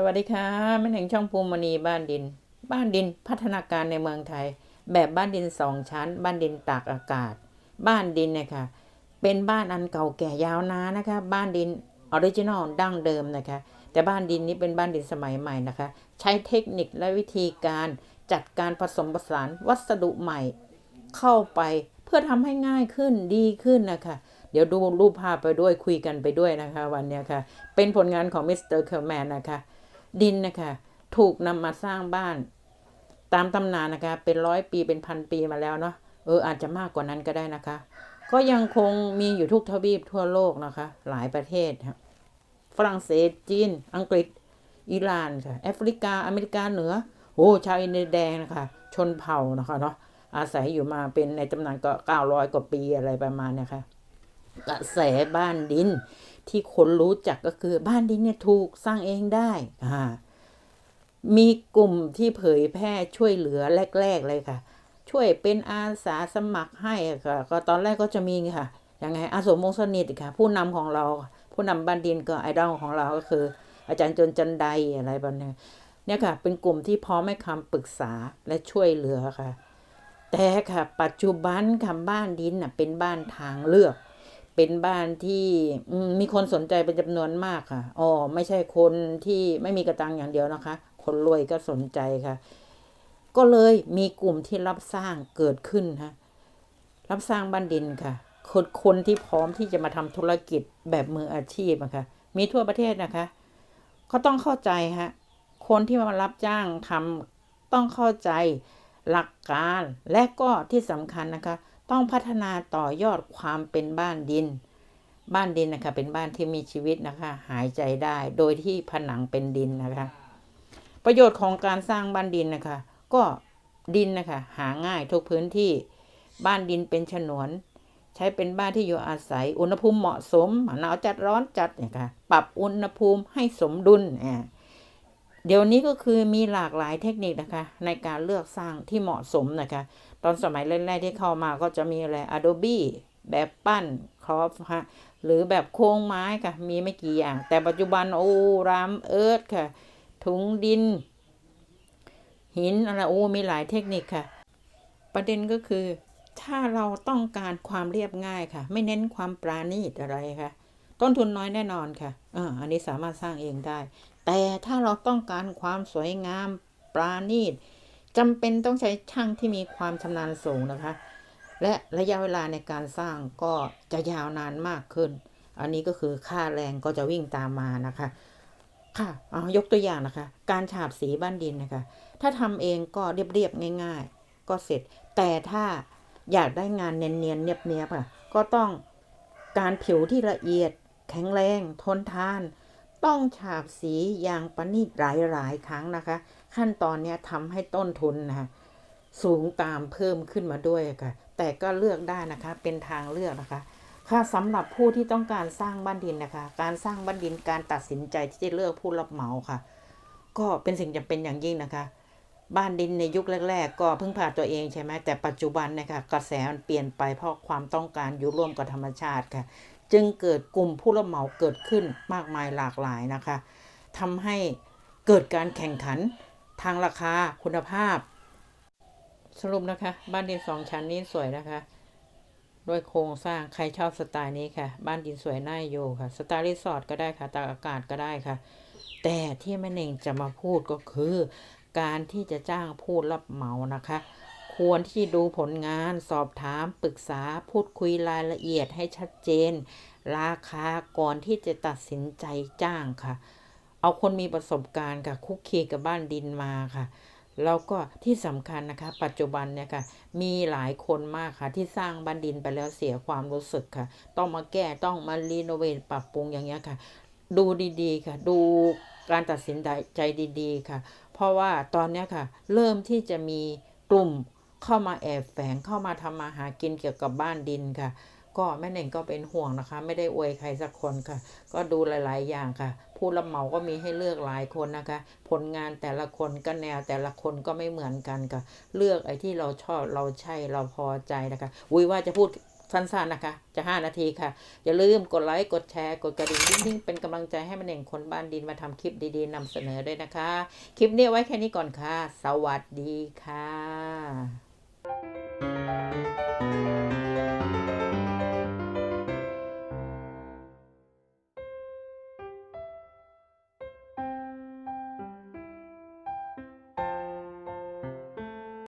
สวัสดีค่ะแม่แห่งช่องภูมิมณีบ้านดิน บ้านดินพัฒนาการในเมืองไทย แบบบ้านดินสองชั้น บ้านดินตากอากาศ บ้านดินนี่ยค่ะเป็นบ้านอันเก่าแก่ยาวนานนะคะ บ้านดินออริจินอลดั้งเดิมนะคะ แต่บ้านดินนี้เป็นบ้านดินสมัยใหม่นะคะ ใช้เทคนิคและวิธีการจัดการผสมผสานวัสดุใหม่ เข้าไปเพื่อทำให้ง่ายขึ้นดีขึ้นนะคะเดี๋ยวดูรูปภาพไปด้วยคุยกันไปด้วยนะคะ วันนี้ค่ะ เป็นผลงานของมิสเตอร์เคอร์แมนนะคะ ดินนะคะถูกนำมาสร้างบ้าน ตามตำนานนะคะ เป็นร้อยปีเป็นพันปีมาแล้วเนาะเอออาจจะมากกว่านั้นก็ได้นะคะ ก็ยังคงมีอยู่ทุกทวีปทั่วโลกนะคะ หลายประเทศครับฝรั่งเศสจีน อังกฤษ อิหร่านค่ะแอฟริกาอเมริกาเหนือโอ้ชาวอินเดียแดงนะคะ ชนเผ่านะคะเนาะอาศัยอยู่มาเป็นในตำนานก็เก้าร้อยกว่าปีอะไรประมาณนี้ค่ะกระแสบ้านดิน ที่คนรู้จักก็คือบ้านดินเนี่ยถูกสร้างเองได้อ่ามีกลุ่มที่เผยแพร่ช่วยเหลือแรก ๆ เลยค่ะ ช่วยเป็นอาสาสมัครให้ค่ะ ก็ตอนแรกก็จะมีค่ะยังไงอาสมวงสนิทค่ะ ผู้นำของเรา ผู้นำบ้านดินก็ไอดอลของเราก็คือ อาจารย์จนจันไดอะไรแบบนี้เนี่ยค่ะ เป็นกลุ่มที่พร้อมให้คำปรึกษาและช่วยเหลือค่ะ แต่ค่ะ ปัจจุบันค่ะบ้านดินน่ะเป็นบ้านทางเลือก เป็นบ้านที่มีคนสนใจเป็นจำนวนมากค่ะอ๋อไม่ใช่คนที่ไม่มีกระตังอย่างเดียวนะคะ คนรวยก็สนใจค่ะ ก็เลยมีกลุ่มที่รับสร้างเกิดขึ้นฮะรับสร้างบ้านดินค่ะ คนคนที่พร้อมที่จะมาทำธุรกิจแบบมืออาชีพอะค่ะ มีทั่วประเทศนะคะ ก็ต้องเข้าใจฮะคนที่มารับจ้างทำต้องเข้าใจหลักการและก็ที่สำคัญนะคะ ต้องพัฒนาต่อยอดความเป็นบ้านดิน บ้านดินนะคะเป็นบ้านที่มีชีวิตนะคะ หายใจได้โดยที่ผนังเป็นดินนะคะ ประโยชน์ของการสร้างบ้านดินนะคะ ก็ดินนะคะหาง่ายทุกพื้นที่บ้านดินเป็นฉนวน ใช้เป็นบ้านที่อยู่อาศัย อุณหภูมิเหมาะสมหนาวจัดร้อนจัดเนี่ยค่ะปรับอุณหภูมิให้สมดุลอ่า เดี๋ยวนี้ก็คือมีหลากหลายเทคนิคนะคะ ในการเลือกสร้างที่เหมาะสมนะคะ ตอนสมัยแรกๆที่เข้ามาก็จะมีอะไร Adobe แบบปั้นครอฟฮะหรือแบบโครงไม้ค่ะ มีไม่กี่อย่าง แต่ปัจจุบันโอ้รามเอิร์ธค่ะ ถุงดิน หินอะไรโอ้มีหลายเทคนิคค่ะ ประเด็นก็คือ ถ้าเราต้องการความเรียบง่ายค่ะ ไม่เน้นความปราณีตอะไรค่ะ ต้นทุนน้อยแน่นอนค่ะอ่าอันนี้สามารถสร้างเองได้ แต่ถ้าเราต้องการความสวยงามปราณีตจำเป็นต้องใช้ช่างที่มีความชำนาญสูงนะคะ และระยะเวลาในการสร้างก็จะยาวนานมากขึ้น อันนี้ก็คือค่าแรงก็จะวิ่งตามมานะคะ ค่ะยกตัวอย่างนะคะ การฉาบสีบ้านดินนะคะ ถ้าทำเองก็เรียบๆง่าย ๆ ก็เสร็จ แต่ถ้าอยากได้งานเนียนๆเนียบๆค่ะ ก็ต้องการผิวที่ละเอียด แข็งแรง ทนทาน ต้องฉาบสีอย่างประณีตหลายๆ ครั้งนะคะ ขั้นตอนนี้ทำให้ต้นทุนนะคะสูงตามเพิ่มขึ้นมาด้วยค่ะ แต่ก็เลือกได้นะคะเป็นทางเลือกนะคะ ค่ะสำหรับผู้ที่ต้องการสร้างบ้านดินนะคะ การสร้างบ้านดินการตัดสินใจที่จะเลือกผู้รับเหมาค่ะ ก็เป็นสิ่งจำเป็นอย่างยิ่งนะคะ บ้านดินในยุคแรก ๆ ก็พึ่งพาตัวเองใช่ไหมแต่ปัจจุบันนะคะกระแสมันเปลี่ยนไปเพราะความต้องการอยู่ร่วมกับธรรมชาติค่ะ จึงเกิดกลุ่มผู้รับเหมาเกิดขึ้นมากมายหลากหลายนะคะทำให้เกิดการแข่งขันทางราคาคุณภาพ สรุปนะคะ บ้านดินสองชั้นนี้สวยนะคะด้วยโครงสร้างใครชอบสไตล์นี้ค่ะ บ้านดินสวยน่าอยู่ค่ะสไตล์รีสอร์ทก็ได้ค่ะตากอากาศก็ได้ค่ะ แต่ที่แม่เน่งจะมาพูดก็คือ การที่จะจ้างผู้รับเหมานะคะ ควรที่ดูผลงานสอบถามปรึกษาพูดคุยรายละเอียดให้ชัดเจน ราคาก่อนที่จะตัดสินใจจ้างค่ะ เอาคนมีประสบการณ์ค่ะคุกคีกับบ้านดินมาค่ะแล้วก็ที่สำคัญนะคะ ปัจจุบันเนี่ยค่ะ มีหลายคนมากค่ะ ที่สร้างบ้านดินไปแล้วเสียความรู้สึกค่ะ ต้องมาแก้ต้องมารีโนเวทปรับปรุงอย่างเงี้ยค่ะ ดูดีๆค่ะ ดูการตัดสินใจดีๆค่ะ เพราะว่าตอนเนี้ยค่ะ เริ่มที่จะมีกลุ่ม เข้ามาแอบแฝงเข้ามาทำมาหากินเกี่ยวกับบ้านดินค่ะ ก็แม่เน่งก็เป็นห่วงนะคะ ไม่ได้อวยใครสักคนค่ะ ก็ดูหลาย ๆ อย่างค่ะ ผู้รับเหมาก็มีให้เลือกหลายคนนะคะ ผลงานแต่ละคนก็แนวแต่ละคนก็ไม่เหมือนกันค่ะ เลือกไอ้ที่เราชอบเราใช่เราพอใจนะคะอุ้ยว่าจะพูดสั้นๆนะคะ จะ 5 นาทีค่ะ อย่าลืมกดไลค์ กดแชร์ กดกระดิ่งดิ้งเป็นกำลังใจให้มันเองคนบ้านดินมาทำคลิปดีๆนำเสนอด้วยนะคะ คลิปนี้ไว้แค่นี้ก่อนค่ะ สวัสดีค่ะ